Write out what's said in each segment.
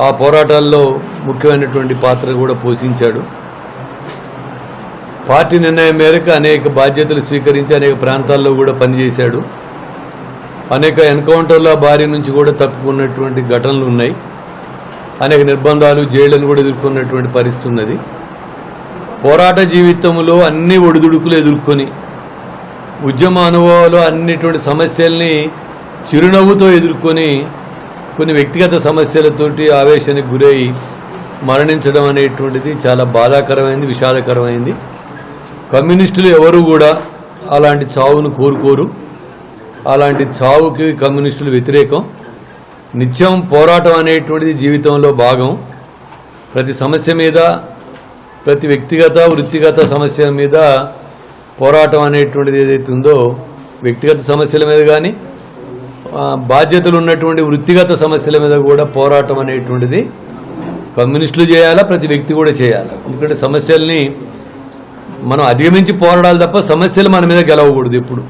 ఆ పోరాటాల్లో ముఖ్యమైనటువంటి పాత్ర కూడా పోషించాడు. పార్టీ నిర్ణయం మేరకు అనేక బాధ్యతలు స్వీకరించి అనేక ప్రాంతాల్లో కూడా పనిచేశాడు. అనేక ఎన్కౌంటర్ల బారి నుంచి కూడా తప్పుకున్నటువంటి ఘటనలు ఉన్నాయి. అనేక నిర్బంధాలు జైళ్ళను కూడా ఎదుర్కొన్నటువంటి పరిస్థితి ఉన్నది. పోరాట జీవితంలో అన్ని ఒడిదుడుకులు ఎదుర్కొని ఉద్యమ అనుభవాలు అన్నిటువంటి సమస్యల్ని చిరునవ్వుతో ఎదుర్కొని కొన్ని వ్యక్తిగత సమస్యలతోటి ఆవేశానికి గురై మరణించడం అనేటువంటిది చాలా బాధాకరమైంది విషాదకరమైంది. కమ్యూనిస్టులు ఎవరు కూడా అలాంటి చావును కోరుకోరు. అలాంటి చావుకి కమ్యూనిస్టులు వ్యతిరేకం. నిత్యం పోరాటం అనేటువంటిది జీవితంలో భాగం. ప్రతి సమస్య మీద ప్రతి వ్యక్తిగత వృత్తిగత సమస్యల మీద పోరాటం అనేటువంటిది ఏదైతే ఉందో వ్యక్తిగత సమస్యల మీద కానీ బాధ్యతలు ఉన్నటువంటి వృత్తిగత సమస్యల మీద కూడా పోరాటం అనేటువంటిది కమ్యూనిస్టులు చేయాలా ప్రతి వ్యక్తి కూడా చేయాలి? ఎందుకంటే సమస్యల్ని మనం అధిగమించి పోరాడాలి తప్ప సమస్యలు మన మీద గెలవకూడదు ఇప్పుడు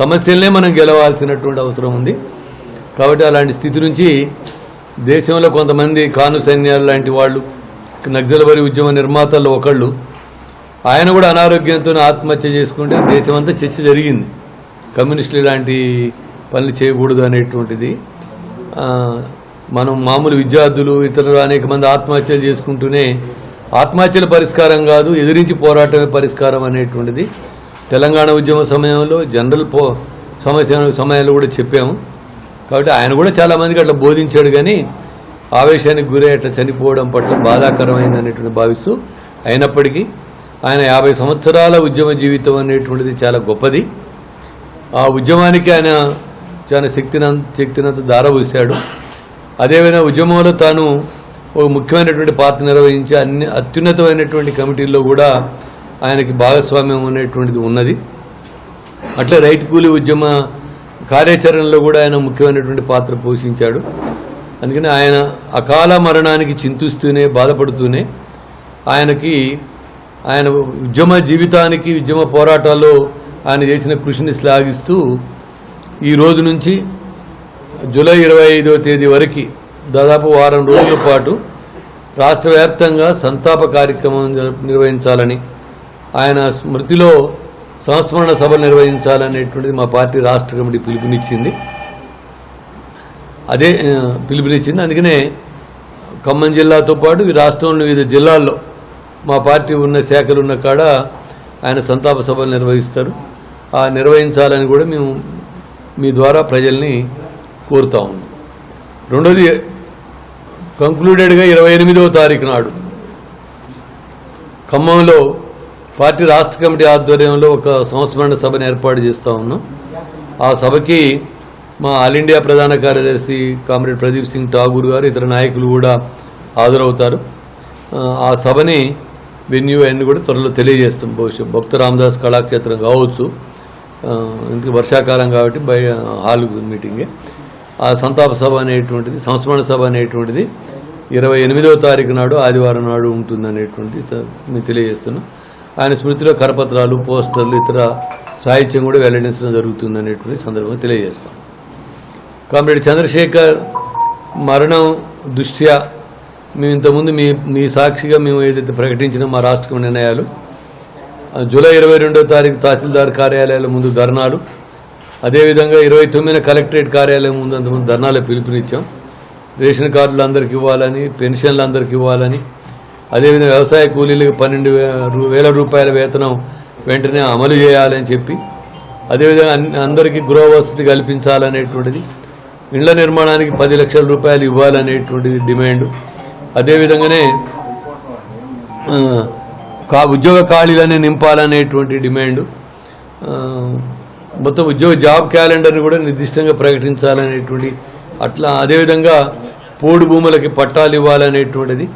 సమస్యలనే మనం గెలవాల్సినటువంటి అవసరం ఉంది. కాబట్టి అలాంటి స్థితి నుంచి దేశంలో కొంతమంది కాను సైన్యాలు లాంటి వాళ్ళు నక్సలబరి ఉద్యమ నిర్మాతల్లో ఒకళ్ళు ఆయన కూడా అనారోగ్యంతో ఆత్మహత్య చేసుకుంటే దేశమంతా చర్చ జరిగింది. కమ్యూనిస్టులు ఇలాంటి పనులు చేయకూడదు అనేటువంటిది. మనం మామూలు విద్యార్థులు ఇతరులు అనేక మంది ఆత్మహత్యలు చేసుకుంటూనే ఆత్మహత్యల పరిష్కారం కాదు ఎదిరించి పోరాటమే పరిష్కారం అనేటువంటిది. తెలంగాణ ఉద్యమ సమయంలో జనరల్ పో సమస్య సమయంలో కూడా చెప్పాము. కాబట్టి ఆయన కూడా చాలామందికి అట్లా బోధించాడు కానీ ఆవేశానికి గురై అట్లా చనిపోవడం పట్ల బాధాకరమైంది అనేటువంటి భావిస్తూ అయినప్పటికీ ఆయన యాభై సంవత్సరాల ఉద్యమ జీవితం అనేటువంటిది చాలా గొప్పది. ఆ ఉద్యమానికి ఆయన చాలా శక్తినంత శక్తినంత దారవూశాడు అదేవిధంగా ఉద్యమంలో తాను ఒక ముఖ్యమైనటువంటి పాత్ర నిర్వహించి అన్ని అత్యున్నతమైనటువంటి కమిటీల్లో కూడా ఆయనకి భాగస్వామ్యం అనేటువంటిది ఉన్నది. అట్లే రైతు కూలీ ఉద్యమ కార్యాచరణలో కూడా ఆయన ముఖ్యమైనటువంటి పాత్ర పోషించాడు. అందుకని ఆయన అకాల మరణానికి చింతిస్తూనే బాధపడుతూనే ఆయనకి ఆయన ఉద్యమ జీవితానికి ఉద్యమ పోరాటాల్లో ఆయన చేసిన కృషిని శ్లాఘిస్తూ ఈ రోజు నుంచి జూలై ఇరవై ఐదో తేదీ వరకు దాదాపు వారం రోజుల పాటు రాష్ట్ర వ్యాప్తంగా సంతాప కార్యక్రమం నిర్వహించాలని ఆయన స్మృతిలో సంస్మరణ సభ నిర్వహించాలనేటువంటిది మా పార్టీ రాష్ట్ర కమిటీ పిలుపునిచ్చింది. అదే పిలుపునిచ్చింది. అందుకనే ఖమ్మం జిల్లాతో పాటు ఈ రాష్ట్రంలో వివిధ జిల్లాల్లో మా పార్టీ ఉన్న శాఖలు ఉన్న కాడ ఆయన సంతాప సభలు నిర్వహిస్తారు. ఆ నిర్వహించాలని కూడా మేము మీ ద్వారా ప్రజల్ని కోరుతా ఉన్నాం. రెండోది కంక్లూడెడ్గా ఇరవై ఎనిమిదవ తారీఖు నాడు ఖమ్మంలో పార్టీ రాష్ట్ర కమిటీ ఆధ్వర్యంలో ఒక సంస్మరణ సభను ఏర్పాటు చేస్తూ ఉన్నాం. ఆ సభకి మా ఆల్ ఇండియా ప్రధాన కార్యదర్శి కామ్రేడ్ ప్రదీప్ సింగ్ ఠాగూర్ గారు ఇతర నాయకులు కూడా హాజరవుతారు. ఆ, సభని వెన్యూ అన్ని కూడా త్వరలో తెలియజేస్తాం. భవిష్యత్ భక్త రామదాస్ కళాక్షేత్రం కావచ్చు. ఇందుకు వర్షాకాలం కాబట్టి బయ హాల్ మీటింగే. ఆ సంతాప సభ అనేటువంటిది సంస్మరణ సభ అనేటువంటిది ఇరవై ఎనిమిదవ తారీఖు నాడు ఆదివారం నాడు ఉంటుందనేటువంటిది స- మేము తెలియజేస్తున్నాం. ఆయన స్మృతిలో కరపత్రాలు పోస్టర్లు ఇతర సాహిత్యం కూడా వెల్లడించడం జరుగుతుందనేటువంటి సందర్భంగా తెలియజేస్తాం కామ్రేడ్ చంద్రశేఖర్ మరణం దృష్ట్యా మేము ఇంతకుముందు మీ మీ సాక్షిగా మేము ఏదైతే ప్రకటించిన మా రాష్ట్రం నిర్ణయాలు జూలై ఇరవై రెండో తారీఖు తహసీల్దార్ కార్యాలయాల ముందు ధర్నాలు. అదేవిధంగా ఇరవై తొమ్మిదిన కలెక్టరేట్ కార్యాలయం ముందు అంతమంది ధర్నాలు పిలుపునిచ్చాం. రేషన్ కార్డులు అందరికి ఇవ్వాలని పెన్షన్లు అందరికి ఇవ్వాలని. అదేవిధంగా వ్యవసాయ కూలీలకు పన్నెండు వేల రూపాయల వేతనం వెంటనే అమలు చేయాలని చెప్పి అదేవిధంగా అందరికీ గృహ వసతి కల్పించాలనేటువంటిది ఇండ్ల నిర్మాణానికి పది లక్షల రూపాయలు ఇవ్వాలనేటువంటిది డిమాండ్. అదేవిధంగానే కా ఉద్యోగ ఖాళీలనే నింపాలనేటువంటి డిమాండ్. మొత్తం ఉద్యోగ జాబ్ క్యాలెండర్ని కూడా నిర్దిష్టంగా ప్రకటించాలనేటువంటి అట్లా అదేవిధంగా పోడు భూములకి పట్టాలు ఇవ్వాలనేటువంటిది.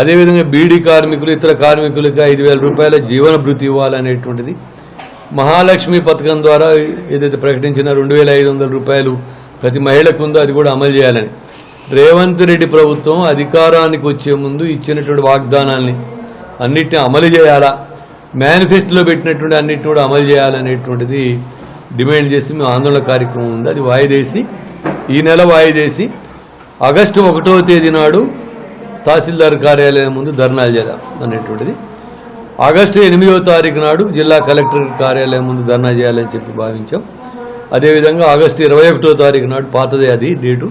అదేవిధంగా బీడీ కార్మికులు ఇతర కార్మికులకి ఐదు వేల రూపాయల జీవన భృతి ఇవ్వాలనేటువంటిది. మహాలక్ష్మి పథకం ద్వారా ఏదైతే ప్రకటించిన రెండు వేల ఐదు వందల రూపాయలు ప్రతి మహిళకు ఉందో అది కూడా అమలు చేయాలని. రేవంత్ రెడ్డి ప్రభుత్వం అధికారానికి వచ్చే ముందు ఇచ్చినటువంటి వాగ్దానాల్ని అన్నిటిని అమలు చేయాలా? మేనిఫెస్టోలో పెట్టినటువంటి అన్నిటిని కూడా అమలు చేయాలనేటువంటిది డిమాండ్ చేసి మేము ఆందోళన కార్యక్రమం ఉంది. అది వాయిదేసి ఈ నెల వాయిదేసి ఆగస్టు ఒకటో తేదీ నాడు తహసీల్దార్ కార్యాలయం ముందు ధర్నాలు చేద్దాం అనేటువంటిది. ఆగస్టు ఎనిమిదవ తారీఖు నాడు జిల్లా కలెక్టర్ కార్యాలయం ముందు ధర్నా చేయాలని చెప్పి భావించాం. అదేవిధంగా ఆగస్టు ఇరవై ఒకటో తారీఖు నాడు పాతదే అది డేటు.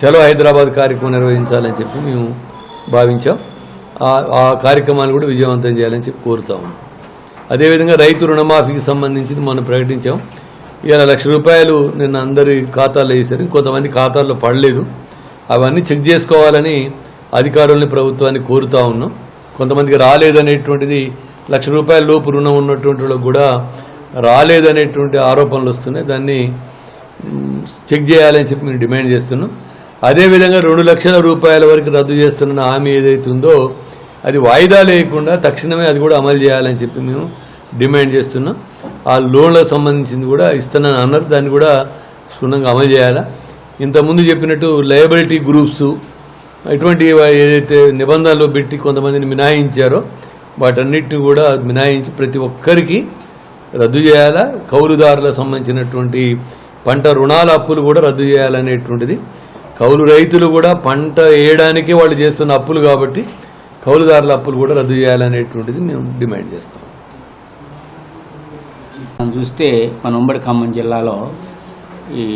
చలో హైదరాబాద్ కార్యక్రమం నిర్వహించాలని చెప్పి మేము భావించాం. ఆ- కార్యక్రమాన్ని కూడా విజయవంతం చేయాలని చెప్పి కోరుతా ఉన్నాం. అదేవిధంగా రైతు రుణమాఫీకి సంబంధించింది మనం ప్రకటించాం. ఇవాళ లక్ష రూపాయలు నిన్న అందరి ఖాతాల్లో వేశారు. కొంతమంది ఖాతాల్లో పడలేదు. అవన్నీ చెక్ చేసుకోవాలని అధికారుల్ని ప్రభుత్వాన్ని కోరుతా ఉన్నాం. కొంతమందికి రాలేదనేటువంటిది లక్ష రూపాయల లోపు రుణం ఉన్నటువంటి వాళ్ళకు కూడా రాలేదనేటువంటి ఆరోపణలు వస్తున్నాయి. దాన్ని చెక్ చేయాలని చెప్పి మేము డిమాండ్ చేస్తున్నాం. అదేవిధంగా రెండు లక్షల రూపాయల వరకు రద్దు చేస్తున్న హామీ ఏదైతే ఉందో అది వాయిదా లేకుండా తక్షణమే అది కూడా అమలు చేయాలని చెప్పి మేము డిమాండ్ చేస్తున్నాం. ఆ లోన్లకు సంబంధించింది కూడా ఇస్తున్నాను అన్నారు. దాన్ని కూడా క్షుణ్ణంగా అమలు చేయాలా? ఇంతకుముందు చెప్పినట్టు లయబిలిటీ గ్రూప్స్ ఇటువంటి ఏదైతే నిబంధనలు పెట్టి కొంతమందిని మినహాయించారో వాటన్నిటిని కూడా మినహాయించి ప్రతి ఒక్కరికి రద్దు చేయాలా? కౌలుదారులకు సంబంధించినటువంటి పంట రుణాల అప్పులు కూడా రద్దు చేయాలనేటువంటిది కౌలు రైతులు కూడా పంట వేయడానికి వాళ్ళు చేస్తున్న అప్పులు కాబట్టి కౌలుదారుల అప్పులు కూడా రద్దు చేయాలనేటువంటిది మేము డిమాండ్ చేస్తాం. మనం చూస్తే మన ఉమ్మడి ఖమ్మం జిల్లాలో ఈ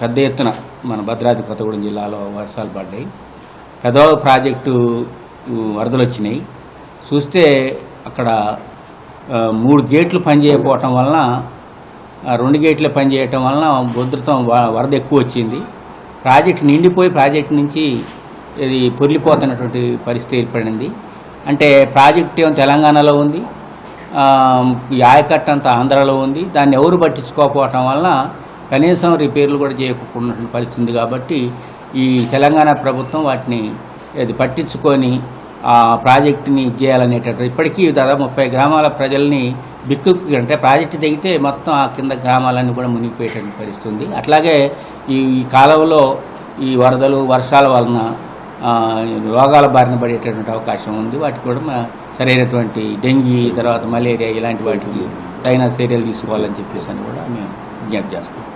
పెద్ద ఎత్తున మన భద్రాద్రి కొత్తగూడెం జిల్లాలో వర్షాలు పడ్డాయి. పెదవ ప్రాజెక్టు వరదలు వచ్చినాయి. చూస్తే అక్కడ మూడు గేట్లు పనిచేయకపోవటం వలన రెండు గేట్లు పనిచేయటం వలన ఉధృతం వ- వరద ఎక్కువ వచ్చింది. ప్రాజెక్ట్ నిండిపోయి ప్రాజెక్ట్ నుంచి ఇది పొరిలిపోతున్నటువంటి పరిస్థితి ఏర్పడింది. అంటే ప్రాజెక్ట్ ఏమో తెలంగాణలో ఉంది. ఆ, ఆయకట్ట అంతా ఆంధ్రాలో ఉంది. దాన్ని ఎవరు పట్టించుకోకపోవటం వలన కనీసం రిపేర్లు కూడా చేయకుండా పరిస్థితి ఉంది కాబట్టి ఈ తెలంగాణ ప్రభుత్వం వాటిని అది పట్టించుకొని ప్రాజెక్టుని చేయాలనేటట్టు. ఇప్పటికీ దాదాపు ముప్పై గ్రామాల ప్రజల్ని బిక్కు అంటే ప్రాజెక్టు దిగితే మొత్తం ఆ కింద గ్రామాలన్నీ కూడా మునిగిపోయేటువంటి పరిస్థితుంది. అట్లాగే ఈ కాలంలో ఈ వరదలు వర్షాల వలన రోగాల బారిన పడేటటువంటి అవకాశం ఉంది. వాటికి కూడా మా సరైనటువంటి డెంగీ తర్వాత మలేరియా ఇలాంటి వాటికి తగిన చర్యలు తీసుకోవాలని చెప్పేసి అని కూడా మేము విజ్ఞప్తి చేస్తాం